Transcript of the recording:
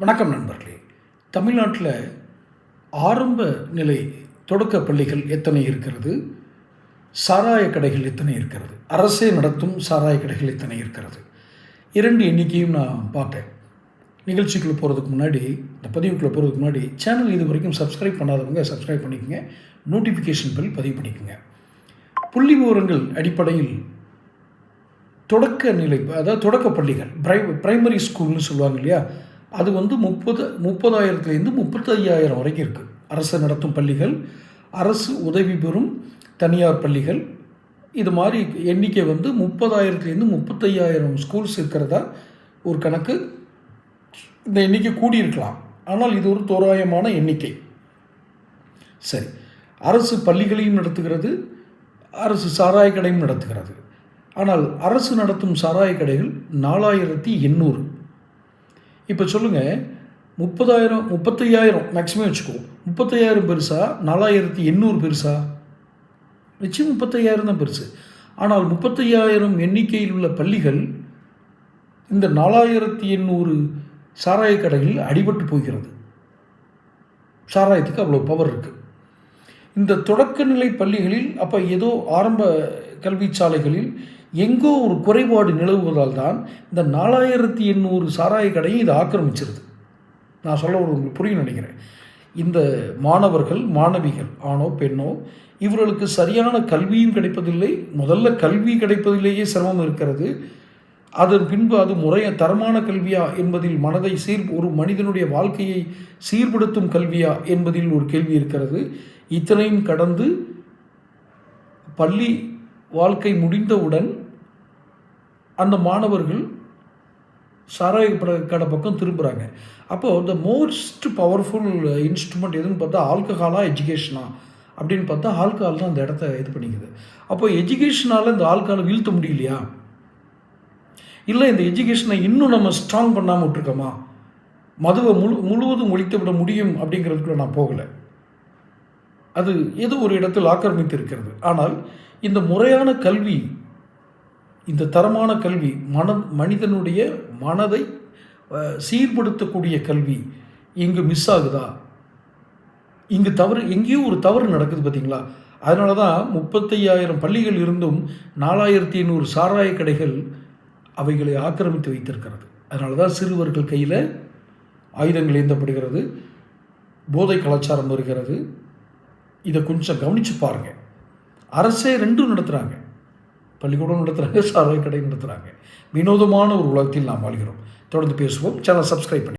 வணக்கம் நண்பர்களே. தமிழ்நாட்டில் ஆரம்ப நிலை தொடக்க பள்ளிகள் எத்தனை இருக்கிறது? சாராய கடைகள் எத்தனை இருக்கிறது? அரசே நடத்தும் சாராய கடைகள் எத்தனை இருக்கிறது? இரண்டு எண்ணிக்கையும் நான் பார்த்தேன். நிகழ்ச்சிக்குள்ளே போகிறதுக்கு முன்னாடி இந்த பதிவுக்குள்ளே போகிறதுக்கு முன்னாடி சேனல் இது வரைக்கும் சப்ஸ்கிரைப் பண்ணாதவங்க சப்ஸ்கிரைப் பண்ணிக்கோங்க. நோட்டிஃபிகேஷன் பில் பதிவு பண்ணிக்கோங்க. புள்ளி விவரங்கள் அடிப்படையில் தொடக்க நிலை அதாவது தொடக்க பள்ளிகள் பிரை பிரைமரி ஸ்கூல்னு சொல்லுவாங்க இல்லையா? அது வந்து முப்பது முப்பதாயிரத்துலேருந்து முப்பத்தையாயிரம் வரைக்கும் இருக்குது அரசு நடத்தும் பள்ளிகள் அரசு உதவி பெறும் தனியார் பள்ளிகள். இது மாதிரி எண்ணிக்கை வந்து முப்பதாயிரத்துலேருந்து முப்பத்தையாயிரம் ஸ்கூல்ஸ் இருக்கிறதா ஒரு கணக்கு. இந்த எண்ணிக்கை கூடியிருக்கலாம். ஆனால் இது ஒரு தோராயமான எண்ணிக்கை. சரி. அரசு பள்ளிகளையும் நடத்துகிறது அரசு சாராய கடையும் நடத்துகிறது. ஆனால் அரசு நடத்தும் சாராய கடைகள் நாலாயிரத்தி எண்ணூறு. இப்போ சொல்லுங்கள் முப்பதாயிரம் முப்பத்தையாயிரம் மேக்ஸிமம் வச்சுக்கோ. முப்பத்தையாயிரம் பெருசா நாலாயிரத்தி எண்ணூறு பெருசா? நிச்சயம் முப்பத்தையாயிரம் தான் பெருசு. ஆனால் முப்பத்தையாயிரம் எண்ணிக்கையில் உள்ள பள்ளிகள் இந்த நாலாயிரத்தி எண்ணூறு சாராய கடைகளில் அடிபட்டு போகிறது. சாராயத்துக்கு அவ்வளோ பவர் இருக்குது இந்த தொடக்கநிலை பள்ளிகளில் அப்போ ஏதோ ஆரம்ப கல்வி சாலைகளில் எங்கோ ஒரு குறைபாடு நிலவுவதால் தான் இந்த நாலாயிரத்தி எண்ணூறு சாராய கடையும் இது ஆக்கிரமிச்சிருது. நான் சொல்ல ஒரு உங்களுக்கு புரியும் நினைக்கிறேன். இந்த மாணவர்கள் மாணவிகள் ஆணோ பெண்ணோ இவர்களுக்கு சரியான கல்வியும் கிடைப்பதில்லை முதல்ல கல்வி கிடைப்பதிலேயே சிரமம் இருக்கிறது. அதன் பின்பு அது முறைய தரமான கல்வியா என்பதில் மனதை சீர் ஒரு மனிதனுடைய வாழ்க்கையை சீர்படுத்தும் கல்வியா என்பதில் ஒரு கேள்வி இருக்கிறது. இத்தனையும் கடந்து பள்ளி வாழ்க்கை முடிந்தவுடன் அந்த மாணவர்கள் சாராய கடை பக்கம் திரும்புகிறாங்க அப்போது த மோஸ்ட் பவர்ஃபுல் இன்ஸ்ட்ருமெண்ட் எதுன்னு பார்த்தா ஆல்கஹாலாக எஜுகேஷனா அப்படின்னு பார்த்தா ஆல்கஹால் தான் அந்த இடத்த இது பண்ணிக்குது. அப்போ எஜுகேஷனால் இந்த ஆல்கஹாலை வீழ்த்த முடியலையா? இல்லை இந்த எஜுகேஷனை இன்னும் நம்ம ஸ்ட்ராங் பண்ணாமல் விட்டுருக்கோமா? மதுவை முழு முழுவதும் ஒழித்து விட முடியும் அப்படிங்கிறதுக்குள்ள நான் போகலை. அது ஏதோ ஒரு இடத்தில் ஆக்கிரமித்து இருக்கிறது ஆனால் இந்த முறையான கல்வி இந்த தரமான கல்வி மன மனிதனுடைய மனதை சீர்படுத்தக்கூடிய கல்வி இங்கு மிஸ் ஆகுதா? இங்கு தவறு எங்கேயோ ஒரு தவறு நடக்குது பார்த்தீங்களா அதனால தான் முப்பத்தையாயிரம் பள்ளிகள் இருந்தும் நாலாயிரத்தி ஐநூறு சாராய கடைகள் அவைகளை ஆக்கிரமித்து வைத்திருக்கிறது. அதனால தான் சிறுவர்கள் கையில் ஆயுதங்கள் ஏந்தப்படுகிறது போதை கலாச்சாரம் வருகிறது. இதை கொஞ்சம் கவனித்து பாருங்கள் அரசே ரெண்டும் நடத்துகிறாங்க பள்ளிக்கூடம் நடத்துகிறாங்க சாராய கடை நடத்துகிறாங்க வினோதமான ஒரு உலகத்தில் நாம் வாழ்கிறோம். தொடர்ந்து பேசுவோம். சேனல் சப்ஸ்கிரைப் பண்ணி